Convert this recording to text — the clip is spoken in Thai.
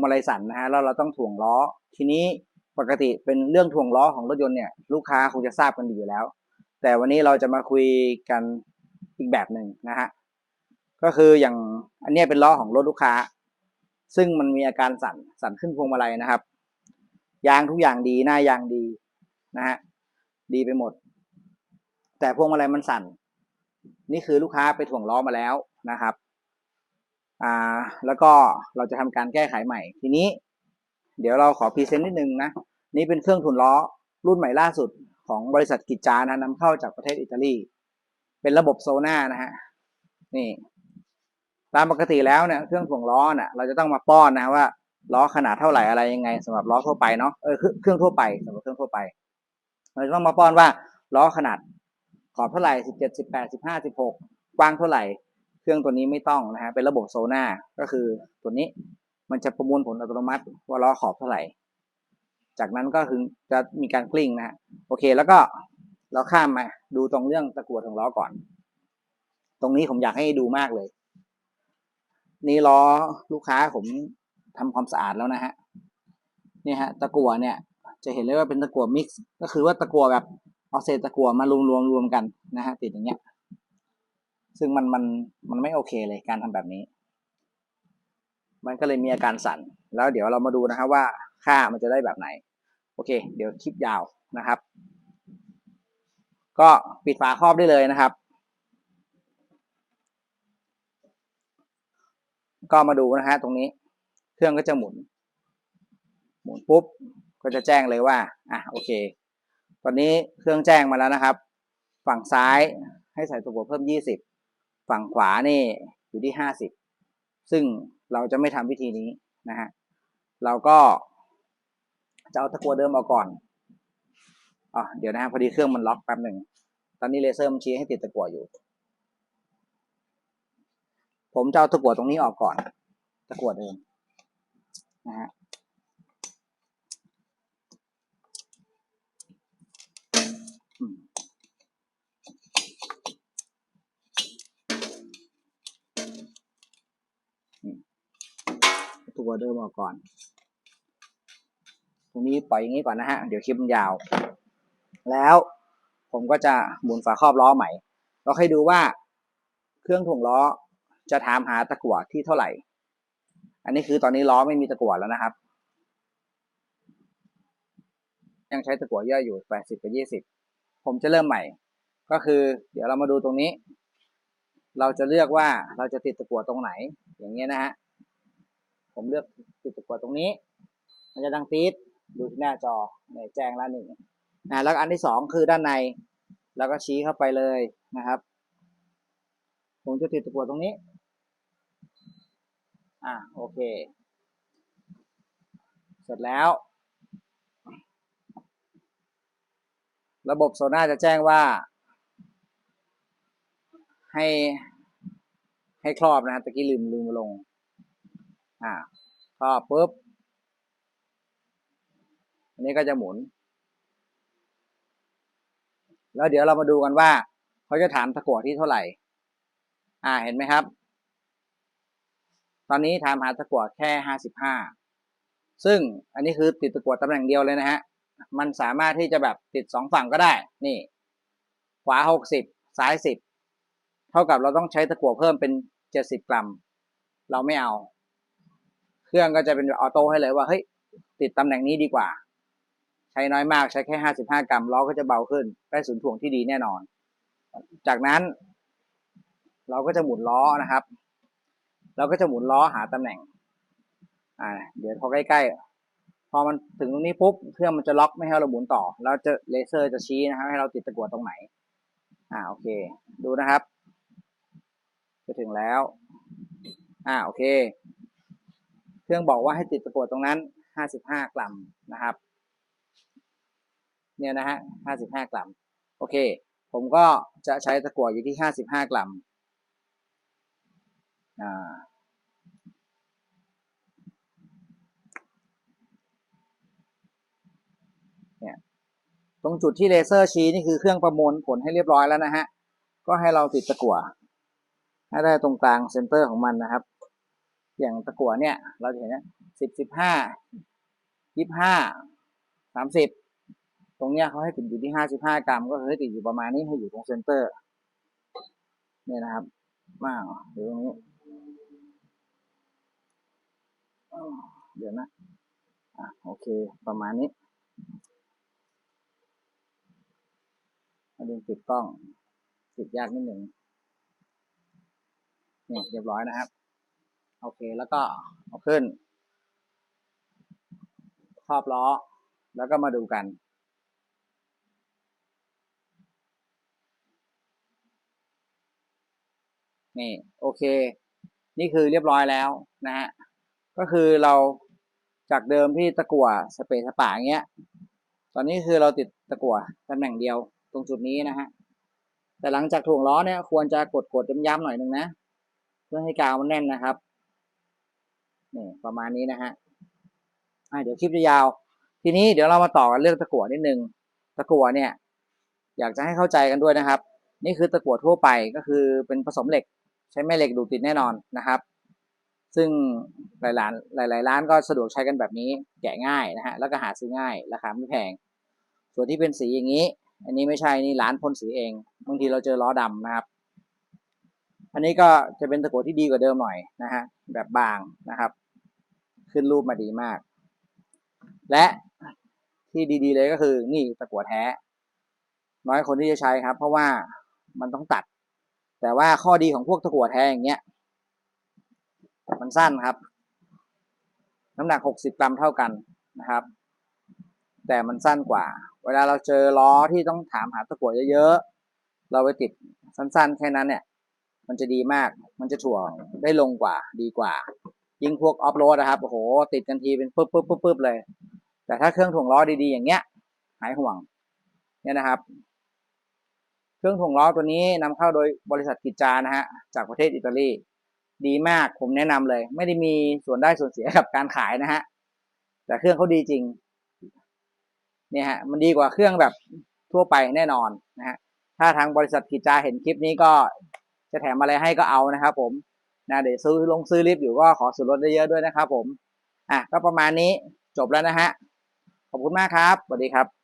งมาลัยสั่นนะฮะแล้วเราต้องถ่วงล้อ ทีนี้ปกติเป็นเรื่องถ่วงล้อของรถยนต์เนี่ยลูกค้าคงจะทราบกันดีอยู่แล้ว แต่วันนี้เราจะมาคุยกันอีกแบบหนึ่งนะฮะก็คืออย่างอันนี้เป็นล้อของรถลูกค้า ซึ่งมันมีอาการสั่นสั่นขึ้นพวงมาลัยนะครับ ยางทุกอย่างดีหน้ายางดีนะฮะดีไปหมด แต่พวงมาลัยมันสั่น นี่คือลูกค้าไปถ่วงล้อมาแล้วนะครับ อ่าแล้วก็เราจะทำการแก้ไขใหม่ ทีนี้ เดี๋ยวเราขอพรีเซนต์นิดนึงนะนี่เป็นเครื่องถุนล้อรุ่นใหม่ล่าสุดของบริษัทกิจจานะนำเข้าจากประเทศอิตาลี เป็นระบบโซน่านะฮะนี่ ตามปกติแล้วเนี่ยเครื่องถ่วงล้อเน่ะเราจะต้องมาป้อนนะว่าล้อขนาดเท่าไหร่อะไรยังไงสำหรับล้อทั่วไปเนาะเออเครื่องทั่วไปสำหรับเครื่องทั่วไป เราจะต้องมาป้อนว่าล้อขนาดขอบเท่าไหร่สิบเจ็ดสิบแปดสิบห้าสิบหกกว้างเท่าไหร่ เครื่องตัวนี้ไม่ต้องนะฮะเป็นระบบโซน่าก็คือตัวนี้มันจะประมวลผลอัตโนมัติว่าล้อขอบเท่าไหร่ จากนั้นก็คือจะมีการกลิ้งนะฮะโอเคแล้วก็เราข้ามมาดูตรงเรื่องตะกั่วของล้อก่อน ตรงนี้ผมอยากให้ดูมากเลย นี่ล้อลูกค้าผมทำความสะอาดแล้วนะฮะนี่ฮะตะกั่วเนี่ย จะเห็นเลยว่าเป็นตะกั่วมิกซ์ก็คือว่าตะกั่วแบบเอาเศษตะกั่วมารวมรวมรวมกันนะฮะติดอย่างเงี้ย ซึ่งมันมันมันไม่โอเคเลยการทำแบบนี้ มันก็เลยมีอาการสั่น แล้วเดี๋ยวเรามาดูนะครับว่าค่ามันจะได้แบบไหน โอเค เดี๋ยวคลิปยาวนะครับ ก็ปิดฝาครอบได้เลยนะครับ ก็มาดูนะฮะตรงนี้ เครื่องก็จะหมุน หมุนปุ๊บก็จะแจ้งเลยว่า อะ โอเค ตอนนี้เครื่องแจ้งมาแล้วนะครับ ฝั่งซ้ายให้ใส่ตะกั่วเพิ่ม 20 ฝั่งขวานี่อยู่ที่50ซึ่งเราจะไม่ทำวิธีนี้นะฮะเราก็จะเอาตะกั่วเดิมออกก่อนอ๋อเดี๋ยวนะฮะพอดีเครื่องมันล็อกแป๊บหนึ่งตอนนี้เลเซอร์มันชี้ให้ติดตะกั่วอยู่ ผมจะเอาตะกั่วตรงนี้ออกก่อน ตะกั่วเดิมนะฮะ ตัวเดิมออกก่อน ตรงนี้ปล่อยอย่างนี้ก่อนนะฮะ เดี๋ยวคลิปมันยาว แล้วผมก็จะหมุนฝาครอบล้อใหม่ เราให้ดูว่าเครื่องถ่วงล้อจะถามหาตะกั่วที่เท่าไหร่ อันนี้คือตอนนี้ล้อไม่มีตะกั่วแล้วนะครับ ยังใช้ตะกั่วย่อยอยู่แปดสิบกับยี่สิบผมจะเริ่มใหม่ ก็คือ เดี๋ยวเรามาดูตรงนี้ เราจะเลือกว่าเราจะติดตะกั่วตรงไหน อย่างเงี้ยนะฮะ ผมเลือกติดตัวตรงนี้ มันจะดังตีดดูที่หน้าจอเนี่ยแจ้งละหนึ่งนะแล้วอันที่สองคือด้านใน แล้วก็ชี้เข้าไปเลยนะครับ ผมจะติดตะกั่วตรงนี้ อ่าโอเค เสร็จแล้ว ระบบโซน่าจะแจ้งว่า ให้ให้ครอบนะฮะตะกี้ลืมลืมลง อ่าครอบปุ๊บ อันนี้ก็จะหมุน แล้วเดี๋ยวเรามาดูกันว่าเขาจะถามตะกั่วที่เท่าไหร่ อ่า เห็นไหมครับ ตอนนี้ถามหาตะกั่วแค่ห้าสิบห้า ซึ่งอันนี้คือติดตะกั่วตำแหน่งเดียวเลยนะฮะ มันสามารถที่จะแบบติดสองฝั่งก็ได้ นี่ ขวาหกสิบซ้ายสิบ เท่ากับเราต้องใช้ตะกั่วเพิ่มเป็นเจ็ดสิบกรัม เราไม่เอา เครื่องก็จะเป็นออโต้ให้เลยว่าเฮ้ยติดตำแหน่งนี้ดีกว่า ใช้น้อยมากใช้แค่ห้าสิบห้ากรัมล้อก็จะเบาขึ้น ได้ศูนย์ถ่วงที่ดีแน่นอน จากนั้นเราก็จะหมุนล้อนะครับ เราก็จะหมุนล้อหาตำแหน่ง อ่า เดี๋ยวพอใกล้ๆ พอมันถึงตรงนี้ปุ๊บ เครื่องมันจะล็อกไม่ให้เราหมุนต่อ แล้วจะเลเซอร์จะชี้นะครับ ให้เราติดตะกั่วตรงไหน อ่า โอเค ดูนะครับ จะถึงแล้ว อ่า โอเค ครื่องบอกว่าให้ติดตะกั่วตรงนั้นห้าสิบห้ากรัมนะครับ เนี่ยนะฮะห้าสิบห้ากรัม โอเค ผมก็จะใช้ตะกั่วอยู่ที่ห้าสิบห้ากรัม อ่า เนี่ย ตรงจุดที่เลเซอร์ชี้นี่คือเครื่องประมวลผลให้เรียบร้อยแล้วนะฮะ ก็ให้เราติดตะกั่วให้ได้ตรงกลางเซนเตอร์ของมันนะครับ อย่างตะกั่วเนี่ย เราจะเห็นนะสิบสิบห้ายี่ห้าสามสิบตรงเนี้ยเขาให้ติดอยู่ที่ห้าสิบห้ากรัม ก็คือให้ติดอยู่ประมาณนี้ให้อยู่ตรงเซนเตอร์ เนี่ยนะครับมาเดี๋ยวตรงนี้เดี๋ยวนะอะโอเค ประมาณนี้มาดึงติดกล้อง ติดยากนิดหนึ่งเนี่ยเรียบร้อยนะครับ โอเค แล้วก็เอาขึ้น ครอบล้อ แล้วก็มาดูกัน นี่โอเค นี่คือเรียบร้อยแล้วนะฮะ ก็คือเราจากเดิมที่ตะกั่วสเปรย์สปาอย่างเงี้ย ตอนนี้คือเราติดตะกั่วตำแหน่งเดียวตรงจุดนี้นะฮะ แต่หลังจากถ่วงล้อเนี่ยควรจะกดกดย้ำๆหน่อยหนึ่งนะ เพื่อให้กาวมันแน่นนะครับ นี่ประมาณนี้นะฮะอะเดี๋ยวคลิปจะยาว ทีนี้เดี๋ยวเรามาต่อกันเรื่องตะกั่วนิดนึง ตะกั่วเนี่ย อยากจะให้เข้าใจกันด้วยนะครับ นี่คือตะกั่วทั่วไปก็คือเป็นผสมเหล็ก ใช้แม่เหล็กดูดติดแน่นอนนะครับ ซึ่งหลายร้านหลาย ๆ ร้านก็สะดวกใช้กันแบบนี้ แกะง่ายนะฮะแล้วก็หาซื้อง่าย ราคาไม่แพง ส่วนที่เป็นสีอย่างนี้ อันนี้ไม่ใช่นี่ร้านพ่นสีเองบางทีเราเจอล้อดำนะครับ อันนี้ก็จะเป็นตะกั่วที่ดีกว่าเดิมหน่อยนะฮะแบบบางนะครับ ขึ้นรูปมาดีมาก และที่ดีๆเลยก็คือนี่ตะกั่วแท้ น้อยคนที่จะใช้ครับ เพราะว่ามันต้องตัด แต่ว่าข้อดีของพวกตะกั่วแท้อย่างเงี้ย มันสั้นครับ น้ำหนัก 60 กรัมเท่ากันนะครับ แต่มันสั้นกว่า เวลาเราเจอล้อที่ต้องถามหาตะกั่วเยอะๆเราไปติดสั้น ๆ แค่นั้นเนี่ย มันจะดีมาก มันจะถ่วงได้ลงกว่า ดีกว่า ยิ่งพวกออฟโรดนะครับโอ้โหติดกันทีเป็นปึ๊บปึ๊บปึ๊บปึ๊บเลย แต่ถ้าเครื่องถ่วงล้อดีๆอย่างเงี้ย หายห่วง เนี่ยนะครับ เครื่องถ่วงล้อตัวนี้นำเข้าโดยบริษัทกิจจานะฮะจากประเทศอิตาลีดีมากผมแนะนำเลย ไม่ได้มีส่วนได้ส่วนเสียกับการขายนะฮะแต่เครื่องเขาดีจริง เนี่ยฮะ มันดีกว่าเครื่องแบบทั่วไปแน่นอนนะฮะถ้าทางบริษัทกิจจาเห็นคลิปนี้ก็ จะแถมอะไรให้ก็เอานะครับ ผมนะเดี๋ยวซื้อลงซื้อลิฟต์อยู่ก็ขอส่วนลดได้เยอะด้วยนะครับ ผม อะก็ประมาณนี้จบแล้วนะฮะขอบคุณมากครับสวัสดีครับ